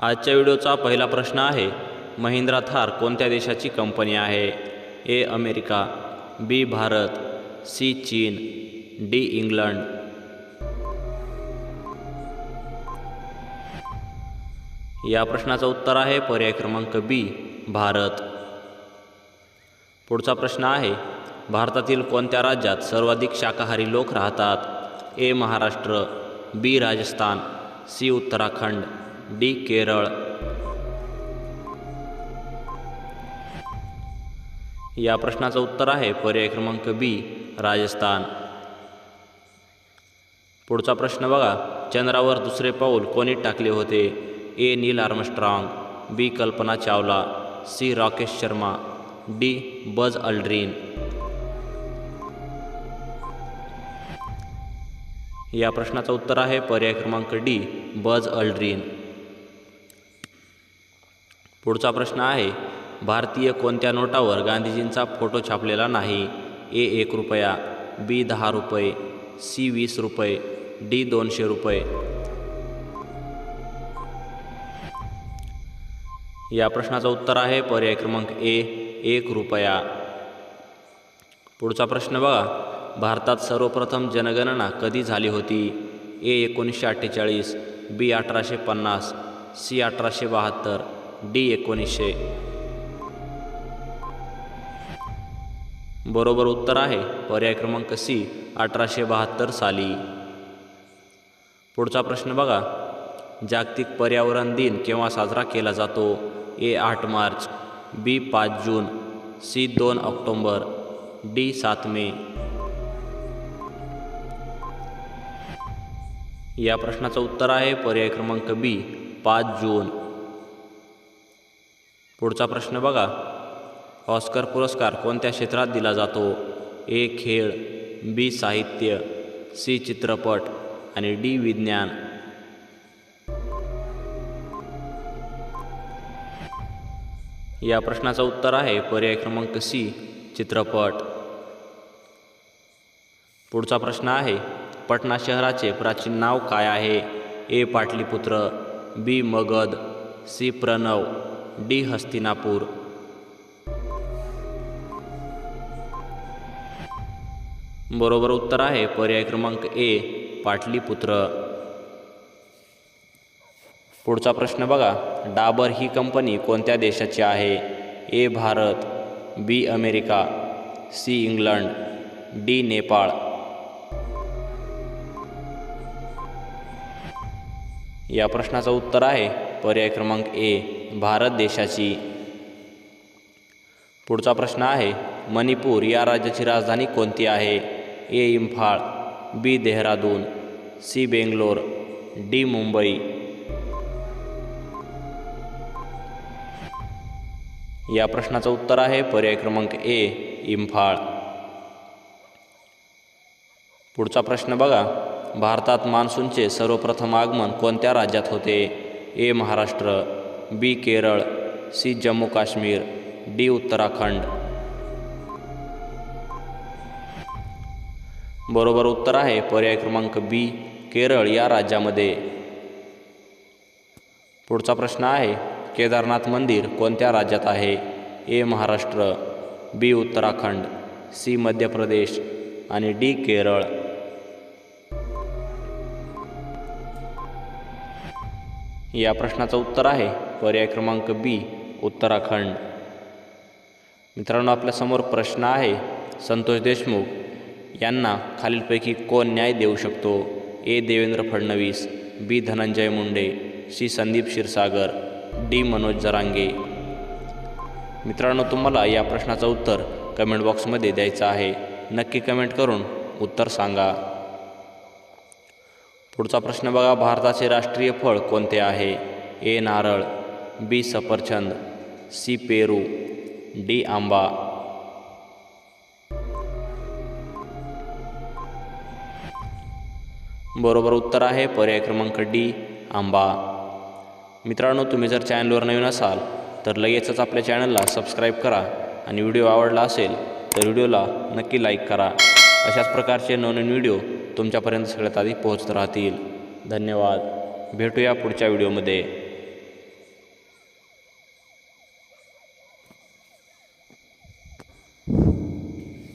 आजच्या व्हिडिओचा पहिला प्रश्न आहे महिंद्रा थार कोणत्या देशाची कंपनी आहे? A America B Bharat C चीन डी इंग्लंड. या प्रश्नाचं उत्तर आहे पर्याय क्रमांक बी भारत. पुढचा प्रश्न आहे भारतातील कोणत्या राज्यात सर्वाधिक शाकाहारी लोक राहतात? A Maharashtra B Rajasthan C Uttarakhand. D Kerala. या प्रश्नाचं उत्तर आहे पर्याय क्रमांक बी राजस्थान. पुढचा प्रश्न बघा. चंद्रावर दुसरे पाऊल कोणी टाकले होते? ए Neil Armstrong B Kalpana Chawla C Rakesh Sharma D Buzz Aldrin. या प्रश्नाचं उत्तर आहे पर्याय क्रमांक डी बज अल्ड्रीन. पुढचा प्रश्न आहे भारतीय कोणत्या नोटावर गांधीजींचा फोटो छापलेला नाही? ए एक रुपया बी दहा रुपये सी वीस रुपये डी दोनशे रुपये. या प्रश्नाचं उत्तर आहे पर्याय क्रमांक ए एक रुपया. पुढचा प्रश्न बघा भारतात सर्वप्रथम जनगणना कधी झाली होती? ए एकोणीसशे अठ्ठेचाळीस बी अठराशे पन्नास सी अठराशे बहात्तर डी एकोणीसशे. बरोबर उत्तर आहे. पर्याय क्रमांक सी अठराशे बहात्तर साली. पुढचा प्रश्न बघा. जागतिक पर्यावरण दिन केव्हा साजरा केला जातो? ए आठ मार्च. बी पाच जून. सी दोन ऑक्टोंबर. डी सात मे. या प्रश्नाचं उत्तर आहे. पर्याय क्रमांक बी पाच जून. पुढचा प्रश्न बघा. ऑस्कर पुरस्कार कोणत्या क्षेत्रात दिला जातो? ए खेळ बी साहित्य सी चित्रपट आणि डी विज्ञान. या प्रश्नाचं उत्तर आहे पर्याय क्रमांक सी चित्रपट. पुढचा प्रश्न आहे पटना शहराचे प्राचीन नाव काय आहे? A Pataliputra B Magadh C Pranav. D Hastinapur. बरोबर उत्तर आहे पर्याय क्रमांक ए पाटलीपुत्र. पुढचा प्रश्न बघा डाबर ही कंपनी कोणत्या देशाची आहे? A Bharat B America C England D Nepal. या प्रश्नाचं उत्तर आहे पर्याय क्रमांक ए. भारत देशाची. पुढचा प्रश्न आहे मणिपूर या राज्याची राजधानी कोणती आहे? A Imphal B Dehradun C Bangalore D Mumbai. या प्रश्नाचं उत्तर आहे पर्याय क्रमांक ए इम्फाळ. पुढचा प्रश्न बघा भारतात मान्सूनचे सर्वप्रथम आगमन कोणत्या राज्यात होते? A Maharashtra B Kerala C Jammu Kashmir D Uttarakhand. बरोबर उत्तर आहे पर्याय क्रमांक बी केरळ या राज्यामध्ये. पुढचा प्रश्न आहे केदारनाथ मंदिर कोणत्या राज्यात आहे? A Maharashtra B Uttarakhand C Madhya Pradesh आणि डी केरळ. या प्रश्नाचं उत्तर आहे. पर्याय क्रमांक बी उत्तराखंड. मित्रांनो आपल्यासमोर प्रश्न आहे. संतोष देशमुख यांना खालीलपैकी कोण न्याय देऊ शकतो? A Devendra Fadnavis. B Dhananjay Munde. C Sandeep Kshirsagar. D Manoj Jarange. मित्रांनो तुम्हाला या प्रश्नाचं उत्तर कमेंट बॉक्समध्ये द्यायचं आहे. नक्की कमेंट करून उत्तर सांगा. पुढचा प्रश्न बघा भारताचे राष्ट्रीय फळ कोणते आहे? ए नारळ बी सफरचंद सी पेरू डी आंबा. बरोबर उत्तर आहे पर्याय क्रमांक डी आंबा. मित्रांनो तुम्ही जर चॅनलवर नवीन असाल तर लगेचच आपल्या चॅनलला सबस्क्राईब करा आणि व्हिडिओ आवडला असेल तर व्हिडिओला नक्की लाईक करा. अशाच प्रकारचे नवनवीन व्हिडिओ तुमच्यापर्यंत सगळ्यात आधी पोहोचत राहतील. धन्यवाद. भेटूया पुढच्या व्हिडिओमध्ये.